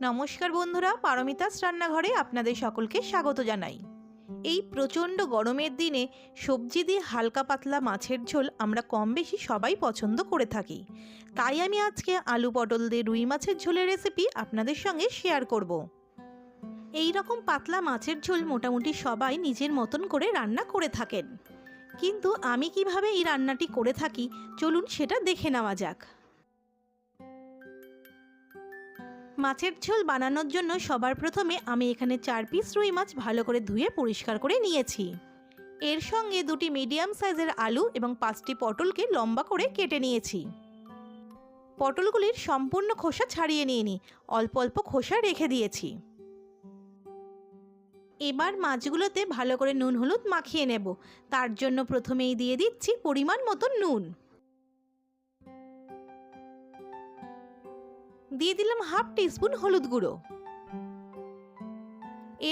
নমস্কার বন্ধুরা, পারমিতাস রান্নাঘরে আপনাদের সকলকে স্বাগত জানাই। এই প্রচণ্ড গরমের দিনে সবজি দিয়ে হালকা পাতলা মাছের ঝোল আমরা কম বেশি সবাই পছন্দ করে থাকি। তাই আমি আজকে আলু পটল দিয়ে রুই মাছের ঝোলের রেসিপি আপনাদের সঙ্গে শেয়ার করব। এই রকম পাতলা মাছের ঝোল মোটামুটি সবাই নিজের মতন করে রান্না করে থাকেন। কিন্তু আমি কীভাবে এই রান্নাটি করে থাকি, চলুন সেটা দেখে নেওয়া যাক। মাছের ঝোল বানানোর জন্য সবার প্রথমে আমি এখানে চার পিস রুই মাছ ভালো করে ধুয়ে পরিষ্কার করে নিয়েছি। এর সঙ্গে দুটি মিডিয়াম সাইজের আলু এবং পাঁচটি পটলকে লম্বা করে কেটে নিয়েছি। পটলগুলির সম্পূর্ণ খোসা ছাড়িয়ে নিয়ে নিই অল্প অল্প খোসা রেখে দিয়েছি। এবার মাছগুলোতে ভালো করে নুন হলুদ মাখিয়ে নেব, তার জন্য প্রথমেই দিয়ে দিচ্ছি পরিমাণ মতো নুন। দিয়ে দিলাম হাফ টিস্পুন হলুদ গুঁড়ো।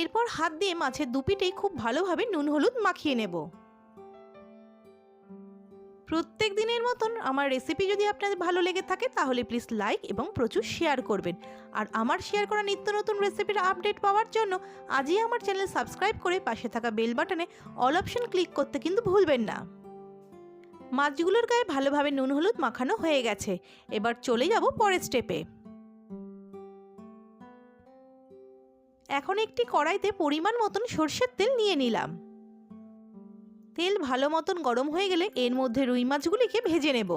এরপর হাত দিয়ে মাছের দুপিটেই খুব ভালোভাবে নুন হলুদ মাখিয়ে নেব। প্রত্যেক দিনের মতন আমার রেসিপি যদি আপনাদের ভালো লেগে থাকে, তাহলে প্লিজ লাইক এবং প্রচুর শেয়ার করবেন। আর আমার শেয়ার করা নিত্য নতুন রেসিপির আপডেট পাওয়ার জন্য আজই আমার চ্যানেল সাবস্ক্রাইব করে পাশে থাকা বেল বাটনে অল অপশন ক্লিক করতে কিন্তু ভুলবেন না। মাছগুলোর গায়ে ভালোভাবে নুন হলুদ মাখানো হয়ে গেছে। এবার চলে যাব পরের স্টেপে। এখন একটি কড়াইতে পরিমাণ মতন সর্ষের তেল নিয়ে নিলাম। তেল ভালো মতন গরম হয়ে গেলে এর মধ্যে রুই মাছগুলিকে ভেজে নেব।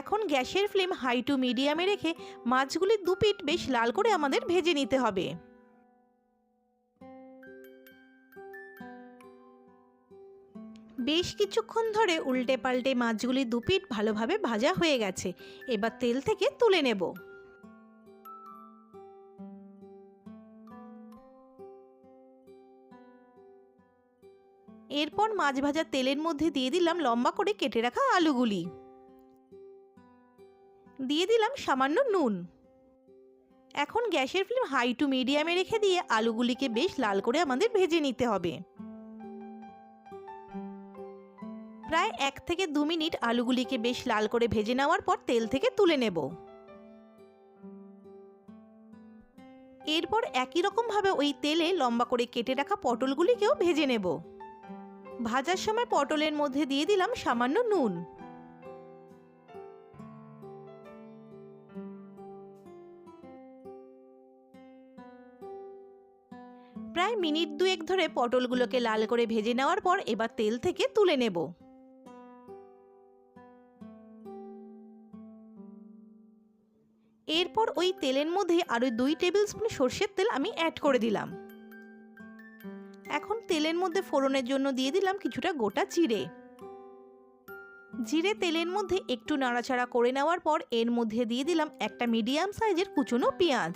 এখন গ্যাসের ফ্লেম হাই টু মিডিয়ামে রেখে মাছগুলি দুপিট বেশ লাল করে আমাদের ভেজে নিতে হবে। বেশ কিছুক্ষণ ধরে উল্টে পাল্টে মাছগুলি দুপিট ভালোভাবে ভাজা হয়ে গেছে। এবার তেল থেকে তুলে নেব। এরপর মাছ ভাজা তেলের মধ্যে দিয়ে দিলাম লম্বা করে কেটে রাখা আলুগুলি। দিয়ে দিলাম সামান্য নুন। এখন গ্যাসের ফ্লেম হাই টু মিডিয়ামে রেখে দিয়ে আলুগুলিকে বেশ লাল করে আমাদের ভেজে নিতে হবে। প্রায় এক থেকে দু মিনিট আলুগুলিকে বেশ লাল করে ভেজে নেওয়ার পর তেল থেকে তুলে নেব। এরপর একই রকমভাবে ওই তেলে লম্বা করে কেটে রাখা পটলগুলিকেও ভেজে নেব। ভাজার সময় পটলের মধ্যে দিয়ে দিলাম সামান্য নুন। প্রায় মিনিট দুয়েক ধরে পটলগুলোকে লাল করে ভেজে নেওয়ার পর এবার তেল থেকে তুলে নেব। এরপর ওই তেলের মধ্যে আরও দুই টেবিল স্পুন সর্ষের তেল আমি অ্যাড করে দিলাম। এখন তেলের মধ্যে ফোড়নের জন্য দিয়ে দিলাম কিছুটা গোটা জিরে। জিরে তেলের মধ্যে একটু নাড়াচাড়া করে নেওয়ার পর এর মধ্যে দিয়ে দিলাম একটা মিডিয়াম সাইজের কুচনো পেঁয়াজ।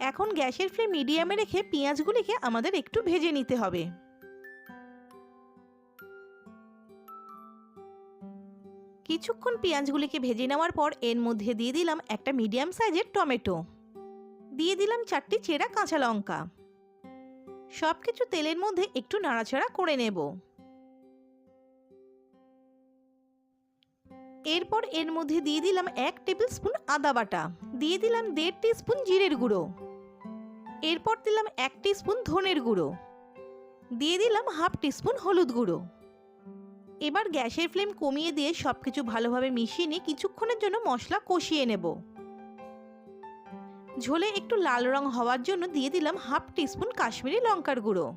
এখন গ্যাসের ফ্লেম মিডিয়ামে রেখে পেঁয়াজগুলিকে আমাদের একটু ভেজে নিতে হবে। কিছুক্ষণ পেঁয়াজগুলিকে ভেজে নেওয়ার পর এর মধ্যে দিয়ে দিলাম একটা মিডিয়াম সাইজের টমেটো। দিয়ে দিলাম চারটি চেরা কাঁচা লঙ্কা। সব কিছু তেলের মধ্যে একটু নাড়াচাড়া করে নেব। এরপর এর মধ্যে দিয়ে দিলাম এক টেবিল স্পুন আদা বাটা। দিয়ে দিলাম দেড় স্পুন জিরের গুঁড়ো। এরপর দিলাম এক স্পুন ধনের গুঁড়ো। দিয়ে দিলাম হাফ টিস্পুন হলুদ গুঁড়ো। এবার গ্যাসের ফ্লেম কমিয়ে দিয়ে সব কিছু ভালোভাবে মিশিয়ে নিয়ে কিছুক্ষণের জন্য মশলা কষিয়ে নেব। ঝোলে একটু লাল রং হওয়ার জন্য দিয়ে দিলাম হাফ টিস্পুন কাশ্মীরি লঙ্কার গুঁড়ো।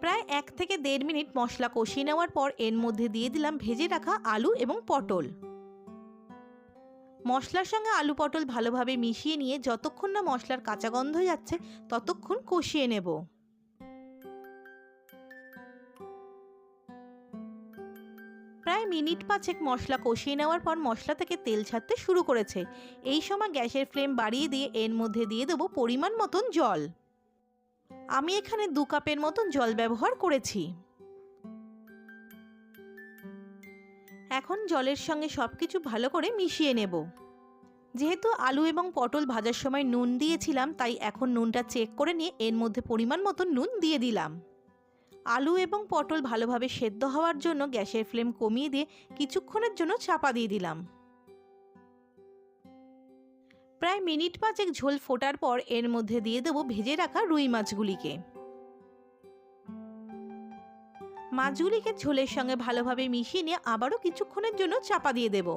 প্রায় এক থেকে দেড় মিনিট মশলা কষিয়ে নেওয়ার পর এর মধ্যে দিয়ে দিলাম ভেজে রাখা আলু এবং পটল। মশলার সঙ্গে আলু পটল ভালোভাবে মিশিয়ে নিয়ে যতক্ষণ না মশলার কাঁচা গন্ধ যাচ্ছে ততক্ষণ কষিয়ে নেব। প্রায় মিনিট পাঁচেক মশলা কষিয়ে নেওয়ার পর মশলা থেকে তেল ছাড়তে শুরু করেছে। এই সময় গ্যাসের ফ্লেম বাড়িয়ে দিয়ে এর মধ্যে দিয়ে দেবো পরিমাণ মতন জল। আমি এখানে দু কাপের মতন জল ব্যবহার করেছি। এখন জলের সঙ্গে সব কিছু ভালো করে মিশিয়ে নেব। যেহেতু আলু এবং পটল ভাজার সময় নুন দিয়েছিলাম, তাই এখন নুনটা চেক করে নিয়ে এর মধ্যে পরিমাণ মতন নুন দিয়ে দিলাম। আলু এবং পটল ভালোভাবে সেদ্ধ হওয়ার জন্য গ্যাসের ফ্লেম কমিয়ে দিয়ে কিছুক্ষণের জন্য চাপা দিয়ে দিলাম। প্রায় মিনিট পাঁচেক ঝোল ফোটার পর এর মধ্যে দিয়ে দেবো ভেজে রাখা রুই মাছগুলিকে। মাছগুলিকে ঝোলের সঙ্গে ভালোভাবে মিশিয়ে নিয়ে আবারও কিছুক্ষণের জন্য চাপা দিয়ে দেব।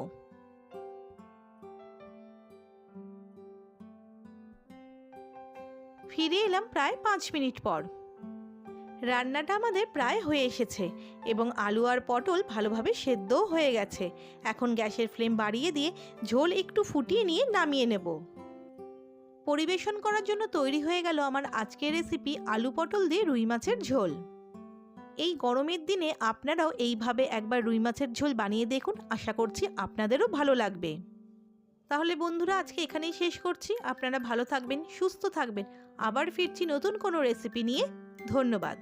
ফিরে এলাম প্রায় পাঁচ মিনিট পর। রান্নাটা আমাদের প্রায় হয়ে এসেছে এবং আলু আর পটল ভালোভাবে সেদ্ধও হয়ে গেছে। এখন গ্যাসের ফ্লেম বাড়িয়ে দিয়ে ঝোল একটু ফুটিয়ে নিয়ে নামিয়ে নেব। পরিবেশন করার জন্য তৈরি হয়ে গেল আমার আজকের রেসিপি আলু পটল দিয়ে রুই মাছের ঝোল। এই গরমের দিনে আপনারাও এইভাবে একবার রুই মাছের ঝোল বানিয়ে দেখুন, আশা করছি আপনাদেরও ভালো লাগবে। তাহলে বন্ধুরা, আজকে এখানেই শেষ করছি। আপনারা ভালো থাকবেন, সুস্থ থাকবেন। আবার ফিরছি নতুন কোনো রেসিপি নিয়ে। ধন্যবাদ।